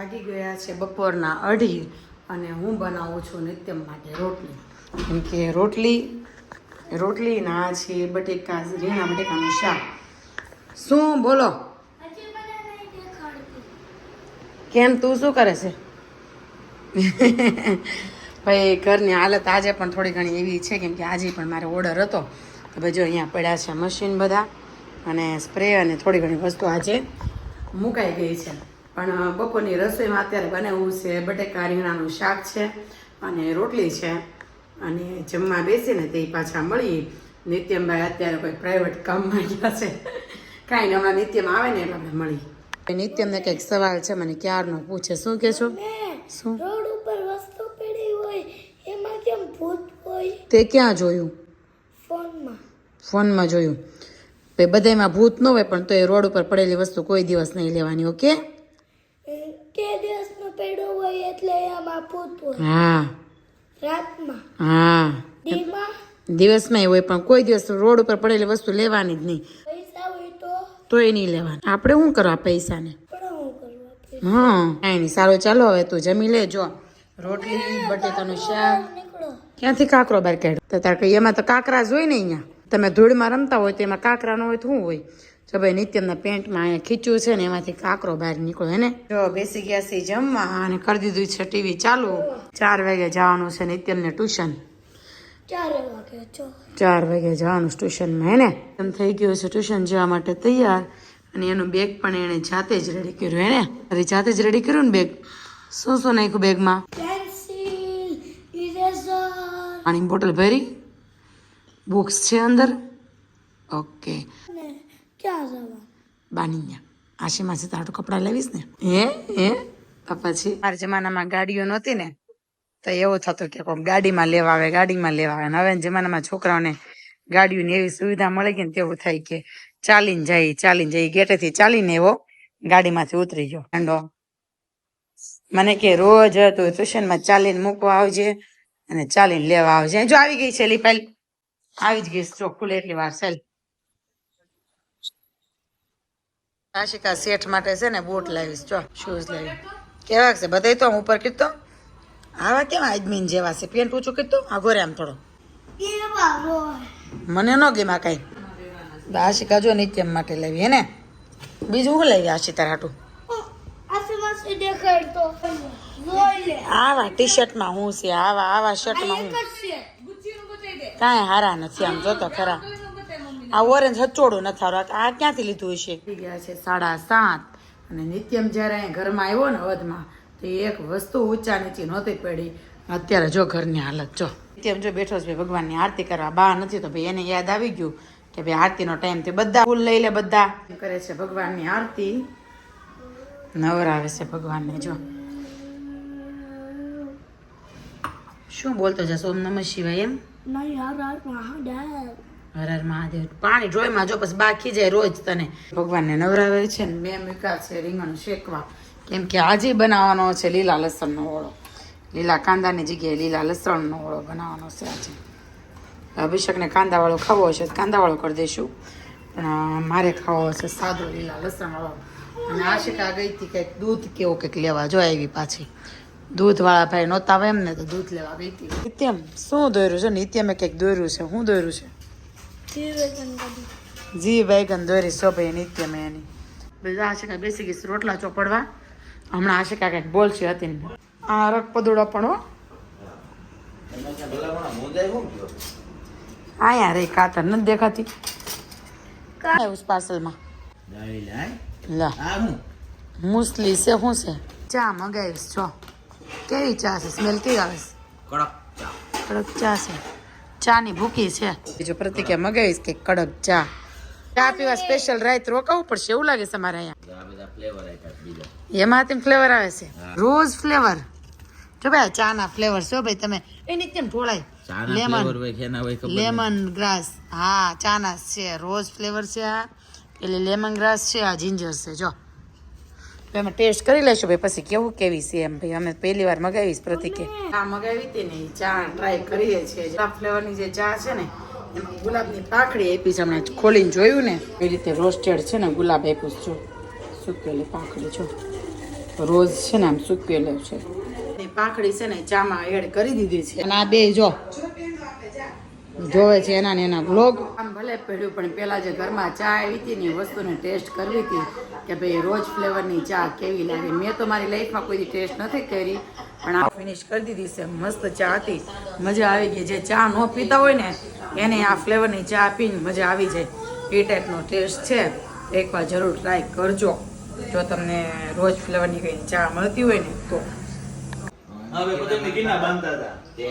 વાગી ગયા છે બપોરના અઢી અને હું બનાવું છું નિત્યમ માટે રોટલી. કેમ કે રોટલી રોટલીના છે, બટેકા, રીંગણા, બટેકાનું શાક. શું બોલો? કેમ તું શું કરે છે? ભાઈ, ઘરની હાલત આજે પણ થોડી ઘણી એવી છે, કેમ કે આજે પણ મારે ઓર્ડર હતો. તો ભાઈ, જો અહીંયા પડ્યા છે મશીન બધા અને સ્પ્રે અને થોડી ઘણી વસ્તુ આજે મુકાઈ ગઈ છે. પણ બપોરની રસોઈમાં અત્યારે બનાવવું છે બટેકા રીંગણાનું શાક છે અને રોટલી છે. અને જમવા બેસીને તે પાછા મળી. નિત્યમભાઈ અત્યારે કોઈ પ્રાઇવેટ કામમાં ગયા છે. કાંઈ નહીં હમણાં નિત્યમ આવે ને એટલે આપણે મળી. નિત્યમને કંઈક સવાલ છે મને ક્યારનો પૂછે? શું કે છો? શું? રોડ ઉપર વસ્તુ પડી હોય એમાં કેમ ભૂત હોય? તે ક્યાં જોયું? ફોનમાં. ફોનમાં જોયું. તે બધામાં ભૂત ન હોય પણ તો એ રોડ ઉપર પડેલી વસ્તુ કોઈ દિવસ નહીં લેવાની ઓકે? એ કે દિવસનો પેડો હોય એટલે એમાં પૂતવું હા. રાતમાં. હા. દીમાં. દિવસમાં હોય પણ કોઈ દિવસ રોડ ઉપર પડેલી વસ્તુ લેવાની જ નહીં. પૈસા હોય તો. તોય નહીં લેવાની. આપણે શું કરવા પૈસાને? હું કાંઈ નહીં સારું ચાલો હવે તું જમી લે જો. રોટલી બટેકાનું શાક. ક્યાંથી કાકરો બહાર કાઢ્યો? તો તાર એમાં તો કાંકરા જ હોય ને અહીંયા. તમે ધૂળમાં રમતા હોય તો એમાં કાંકરા ન હોય તો શું હોય? જો ભાઈ નિત્યમના પેન્ટમાં અહીંયા ખીચું છે ને એમાંથી કાંકરો બહાર નીકળો હે ને? જો બેસી ગયા છે જમવા અને કરી દીધું છે ટીવી ચાલુ. ચાર વાગે જવાનું છે નિત્યમને ટ્યુશન. ચાર વાગે જવાનું ટ્યુશનમાં હે ને? એમ થઈ ગયું છે ટ્યુશન જવા માટે તૈયાર. અને એનું બેગ પણ એણે જાતે જ રેડી કર્યું હે ને? અરે જાતે જ રેડી કર્યું ને બેગ? શું શું નાખ્યું બેગમાં? પેન્સિલ પાણી બોટલ ભરી? બુક્સ છે અંદર? ઓકે ક્યાં જવા? બાનીયા આશીમાં છે તારું કપડાં લાવીશ ને. હે હે તો પછી મારા જમાનામાં ગાડીઓ નહોતી ને તો એવું થતું કે કોઈ ગાડીમાં લેવા આવે ગાડીમાં લેવા આવે. અને હવે જમાનામાં છોકરાઓને ગાડીઓની એવી સુવિધા મળી ગઈ ને તેવું થાય કે ચાલીને જાય ચાલીને જાય. ગેટેથી ચાલીને એવો ગાડીમાંથી ઉતરી ગયો. ઠંડો મને કે રોજ તું ટ્યુશનમાં ચાલીને મૂકવા આવજે અને ચાલીને લેવા આવજે. જો આવી ગઈ છે લીપાલ આવી જ ગઈ છે. જો ખુલે એટલી વાર ચાલ. આશિકા શેઠ માટે છે ને બૂટ લાવીશ, જો શૂઝ લાવી. કેવા છે? બધાય તો હું ઉપર કીધો આવા કેમ આદમીન જેવા છે? પેન્ટ ઊંચું કીધું આ ગોરે આમ થોડો. મને ન ગેમાં કાંઈ. આશિકા જો નિત્યમ માટે લાવી, હે બીજું શું લાવી આશી હાટું? આવા ટી શર્ટમાં હું છે, આવા આવા શર્ટમાં હું. કાંઈ હારા નથી આમ જોતો ખરા. આ ઓરેન્જ હચોડું નથી હારું. આ ક્યાંથી લીધું હશે? ગયા છે સાડા સાત. અને નિત્યમ જ્યારે અહીં ઘરમાં આવ્યો ને અવધમાં તો એક વસ્તુ ઊંચા નીચી નહોતી પડી. અત્યારે જો ઘરની હાલત જો. નિત્યમ જો બેઠો છે ભાઈ ભગવાનની આરતી કરવા. બા નથી તો ભાઈ એને યાદ આવી ગયું કે ભાઈ આરતીનો ટાઈમ તે બધા ફૂલ લઈ લે બધા. કરે છે ભગવાનની આરતી. નવરાવે છે ભગવાનને જો. શું બોલતો જશો? ઓમ નમઃ શિવાય એમ? નહીં યાર યાર મહાદેવ. હર હર મહાદેવ. પાણી ડ્રોયમાં જો બસ બાકી જાય રોજ તને. ભગવાનને નવરાવે છે ને મેં મૂક્યા છે રીંગણ શેકવા. કેમ કે આજે બનાવવાનો છે લીલા લસણનો ઓળો. લીલા કાંદાની જગ્યાએ લીલા લસણનો ઓળો બનાવવાનો છે આજે. અભિષેકને કાંદાવાળો ખાવો હશે તો કાંદાવાળો કરી દઈશું. પણ મારે ખાવો હશે સાદો લીલા લસણવાળો અને આશિકા ગઈ હતી કંઈક દૂધ કેવું કંઈક લેવા જો આવી પાછી. દૂધવાળા ભાઈ નહોતા આવે એમ ને તો દૂધ લેવા ગઈ હતી નિત્યમ, શું દોર્યું છે? નિત્યમે કંઈક દોર્યું છે. શું દોર્યું છે? જી વેગન દોરી શોભાઈ નિત્ય મેં એની બીજા આશિકા બેસી ગઈ રોટલા ચોપડવા. હમણાં આશિકા કંઈક બોલશે હતી આ રક પદુડો પણ હો. આયા રે કાતર નથી દેખાતી. આવ્યું પાર્સલમાં. લા. મુસલી છે શું છે? ચા મગાવીશ છો કેવી ચા છે? સ્મેલ કેવી આવે છે? કડક ચા છે. ચાની ભૂકી છે. બીજું પ્રતિક્રિયા મગાવીશ કે કડક ચા. ચા પીવા સ્પેશિયલ રાત રોકાવું પડશે એવું લાગે છે મારે અહીંયા. એમાં ફ્લેવર આવે છે. રોઝ ફ્લેવર જો ભાઈ ચા ના ફ્લેવર છો ભાઈ તમે એની કેમ ઢોળાય? લેમન લેમન ગ્રાસ હા ચાના છે. રોઝ ફ્લેવર છે આ. એટલે લેમન ગ્રાસ છે આ જિંજર છે. જો. અમે ટેસ્ટ કરી લઈશું. ભાઈ, પછી કેવું કેવી છે એમ. ભાઈ, અમે પહેલી વાર મગાવીશ પ્રતિકે ચા મગાવી હતી ને. ચા ટ્રાય કરીએ છીએ. ચા ફ્લેવરની જે ચા છે ને ગુલાબની પાખડી આપી છે. હમણાં ખોલીને જોયું ને. એ રીતે રોસ્ટેડ છે ને ગુલાબ આપ્યું છે. જો, સુકેલી છો જો. રોજ છે ને આમ સૂકેલો છે. પાખડી છે ને ચામાં એડ કરી દીધી છે. અને આ બે, જો. જોવે છે એના ને એના બ્લોગ આમ ભલે પડ્યું પણ પેલા જે ઘરમાં ચા આવી હતી ને એ વસ્તુને ટેસ્ટ કરવી હતી કે ભાઈ રોજ ફ્લેવરની ચા કેવી લાગે. મેં તો મારી લાઈફમાં કોઈ ટેસ્ટ નથી કરી પણ આ ફિનિશ કરી દીધી છે. મસ્ત ચા હતી. મજા આવી ગઈ. જે ચા ન પીતા હોય ને એને આ ફ્લેવરની ચા પીને મજા આવી જાય. એ ટાઈપનો ટેસ્ટ છે. એકવાર જરૂર ટ્રાય કરજો. જો તમને રોજ ફ્લેવરની કંઈ ચા મળતી હોય ને તો. હવે બધા કિના બાંધતા હતા. તે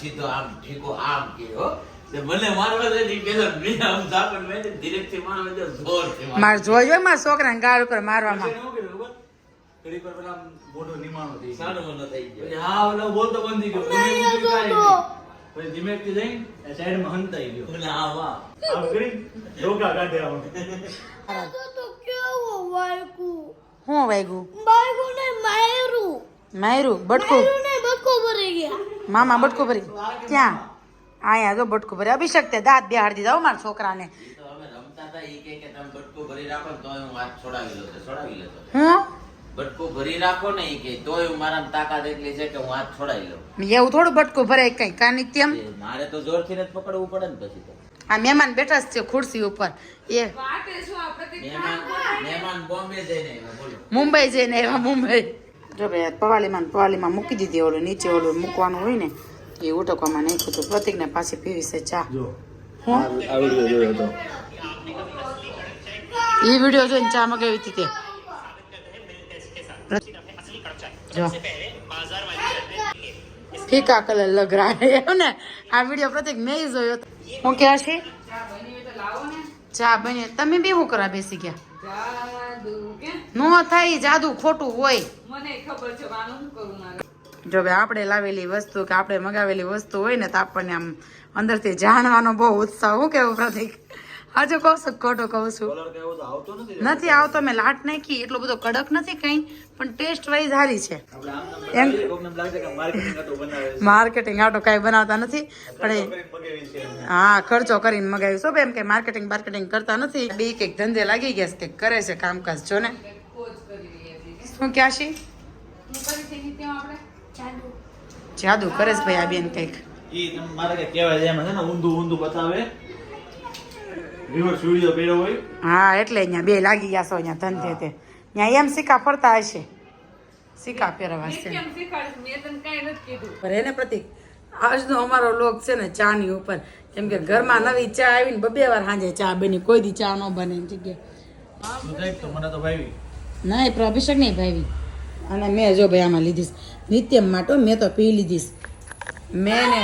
સીધો આમ ઠીકો આમ કે હો. મને મારવા દે પેલા મેં આમ ઝાપડ મેં ડિરેક્ટ મારવા દે જોરથી જોજો મારા છોકરાને ગાળ ઉપર મારવામાં. પછી એને શું કીધું ખબર? ઘડીક વાર પેલા આમ મોઢું થઈ ગયું. સાનું થઈ ગયો. હા ઓલો બોલતો બંધ ગયો. પછી ઊભી કાઢી ગઈ. પછી ધીમેકથી જઈને એ સાઈડમાં હંતાઈ ગયો. અને આ વાહ. આમ કરી ડોકા કાઢ્યા આમ. તો તો કેવું વાયકું. શું વાગ્યું ને માયરું. માયરું બટકું. બકો ભરી ગયા. મામા બટકો ભરી. ક્યાં? આયા જો બટકો ભરી અભિષેક તે દાંત બેહાડી દીધા હો મારા છોકરાને. ઈ તો અમે રમતા હતા ઈ કે કે તમે બટકું ભરી રાખો ને તોય હું હાથ છોડાવી લઉં તો છોડાવી લેતો. હું બટકું ભરી રાખો ને ઈ કે તોય મારા તાકાત એટલી છે કે હું હાથ છોડાવી લઉં. એવું થોડું બટકું ભરાય કઈ? કાની તેમ મારે તો જોરથી જ પકડવું પડે ને પછી આ મહેમાન બેઠા જ છે ખુરશી ઉપર. એ મહેમાન મહેમાન બોમ્બે જઈને આવ્યા, મુંબઈ જઈને આવ્યા મુંબઈ. જો ભાઈ પવાલીમાં પવાલીમાં મૂકી દીધી ઓલું નીચે ઓલું મૂકવાનું હોય ને એ ઉટકવામાં નાખ્યું હતું. પ્રતિકને પાછી પીવી છે ચા. હું? એ વીડિયો જોઈને ચા મગાવી હતી તે. જો. ફીકા કલર લગરા ને? આ વીડિયો પ્રતિક મેં જોયો હતો. હું ક્યાં છે? ચા બની તમે બી શું કરા બેસી ગયા? નો થાય જાદુ ખોટું હોય. જો ભાઈ આપણે લાવેલી વસ્તુ કે આપણે મગાવેલી વસ્તુ હોય ને તો આપણને આમ અંદરથી જાણવાનો બહુ ઉત્સાહ. હું કેવું પ્રતિક? હજુ કહું છું ખોટું કહું છું. નથી નથી આવતો મેં લાટ નાખી એટલો બધો કડક નથી કઈ પણ ટેસ્ટ વાઇઝ સારી છે. એમ? માર્કેટિંગ આટલું બનાવે છે. માર્કેટિંગ આટો કાંઈ બનાવતા નથી પણ છે. હા ખર્ચો કરીને મગાવ્યું શું એમ કે માર્કેટિંગ માર્કેટિંગ કરતા નથી? બે કંઈક ધંધે લાગી ગયા કંઈક કે કરે છે કામકાજ જો ને. શું ક્યાં છે? જાદુ જાદુ કરે છે ભાઈ આ બેન કંઈક. ઈ મારે કે કહેવાય છે છે ને ઊંધું ઊંધું બતાવે. રિવર્સ વીડિયો કર્યો હોય. હા એટલે અહીંયા બે લાગી ગયા છો અહીંયા ધંધે તે. ત્યાં એમ સિક્કા ફરતા હશે. સિક્કા પહેરવા છે. એને પ્રતિક આજનો અમારો લોક છે ને ચાની ઉપર. કેમ કે ઘરમાં નવી ચા આવીને બબે વાર સાંજે ચા બની કોઈ દી ચા ન બને એની જગ્યાએ. મને તો ભાવી ના એ અભિષેક નહીં ભાવી અને મેં જો ભાઈ આમાં લીધીશ. નિત્યમ માટો મેં તો પી લીધીશ. મેં ને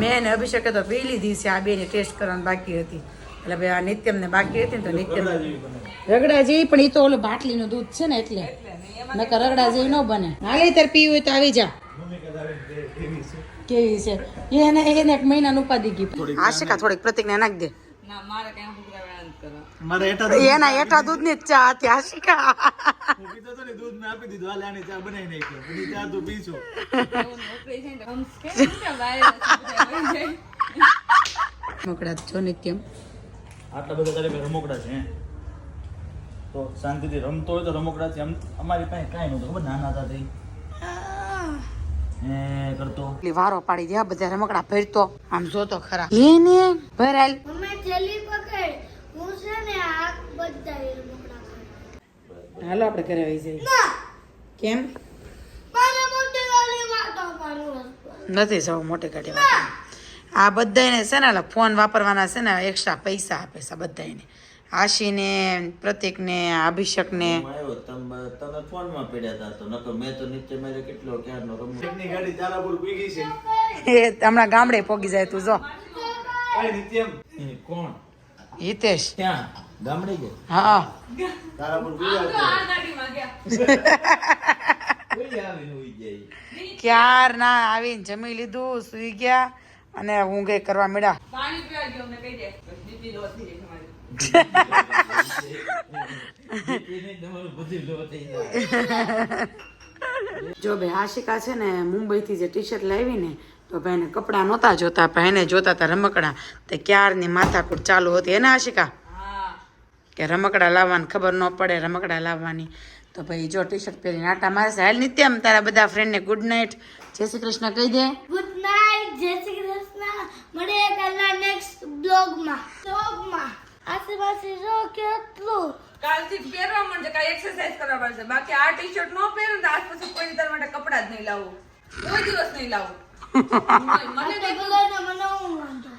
મેં ને અભિષેકે તો પી લીધી છે આ બેને ટેસ્ટ કરવાની બાકી હતી. એટલે ભાઈ આ નિત્યમને બાકી હતી ને તો નિત્યમ રગડા જેવી બને. રગડા જેવી પણ એ તો ઓલું બાટલીનું દૂધ છે ને એટલે. નકર રગડા જેવી ન બને. હાલે તાર પીવું હોય તો આવી જા. કેવી છે? એને એને એક મહિનાનું ઉપાધિ ગઈ આશિકા થોડીક પ્રતિજ્ઞા નાખી દે. મારે એટા દૂધ એના એટા દૂધની જ ચા હતી આશિકા હું પીતો હતો ને દૂધ મેં આપી દીધું હાલ આની ચા બનાવી નાખી. બધી ચા તું પીશો નિત્યમ આટલા બધા તારે રમકડા છે તો શાંતિથી રમતો હોય તો રમકડા છે. અમ- અમારી પાસે કાંઈ નહોતું ખબર? નાના હતા તે. હે કરતો. વારો પાડી દે બધા રમકડા ભરતો. આમ જોતો ખરા. એને ભરાલ મમ્મી થેલી પકડ હું છે ને આ બધા એ રમકડા ખાઈ. હાલો આપણે ઘરે આવી જઈએ. કેમ? નથી સૌ મોટી ગાડી આ બધાને છે ને ફોન વાપરવાના છે ને એક્સ્ટ્રા પૈસા આપે છે બધાને આશીને પ્રતિકને અભિષેકને. તમે તમે ફોનમાં પડ્યા હતા તો નકર મેં તો નીચે મારે કેટલો ક્યારનો રમું. એકની ગાડી તારાપુર પી છે. એ હમણાં ગામડે પોગી જાય તું જો. કોણ? હિતેશ. ક્યાં? ગામડે હા. ગયા. કોઈ આવીને ઉઈ જાય ક્યાર ના આવીને જમી લીધું સુઈ ગયા અને હું ગઈ કરવા મળ્યા એને તમારું બધું લો થઈ જાય. જો ભાઈ આશિકા છે ને મુંબઈથી જે ટી શર્ટ લાવી ને તો ભાઈને કપડાં નહોતા જોતા ભાઈને જોતા હતા રમકડા. તે ક્યારની માથાકૂટ ચાલુ હતી એને આશિકા? કે રમકડા લાવવાની ખબર ન પડે રમકડા લાવવાની. તો ભાઈ જો ટી શર્ટ પહેરીને આટા મારે છે હાલ નિત્યમ તારા બધા ફ્રેન્ડને ગુડ નાઇટ જય શ્રી કૃષ્ણ કહી દે. ગુડ નાઇટ જય શ્રી કૃષ્ણ. મળીએ કાલના નેક્સ્ટ બ્લોગમાં બ્લોગમાં આશીર્વાદ જો કેટલું કાલથી પહેરવા મળશે કાંઈ એક્સરસાઇઝ કરવા પડશે બાકી આ ટી શર્ટ ન પહેરો તો આસપાસ પછી કોઈ તારા માટે કપડાં જ નહીં લાવું. કોઈ દિવસ નહીં લાવું. મને તો બધાને મને હું વાંધો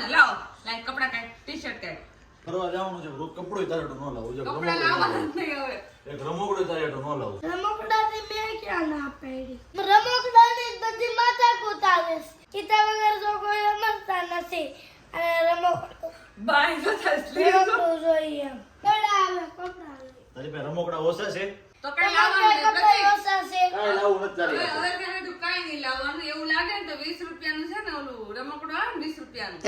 ને લાવો. લાઈક કપડાં કાંઈ ટી શર્ટ કાંઈ. ફરવા જવાનું છે. રોજ કપડો તારે ન લાવું. છે કપડા લાવવાના જ નહીં હવે. એક રમકડો તારે ન લાવું. રમકડાથી મેં ક્યાં ના પાડી? રમકડાની જ બધી માતા કૂતાવે કીતા વગર તો કોઈ રમતા નથી. અને રમકડો બાય તો sleeve જોઈએ એમ. કપડા આવે કપડા તારી પાસે રમકડા ઓછા છે? તો કઈ લાવવાનું નથી. ઓછા છે. કઈ લાવવું નથી તારી હવે. હવે કઈ નહીં લાવવાનું. એવું લાગે ને તો વીસ રૂપિયાનું છે ને ઓલું રમકડું આવે ને વીસ રૂપિયાનું.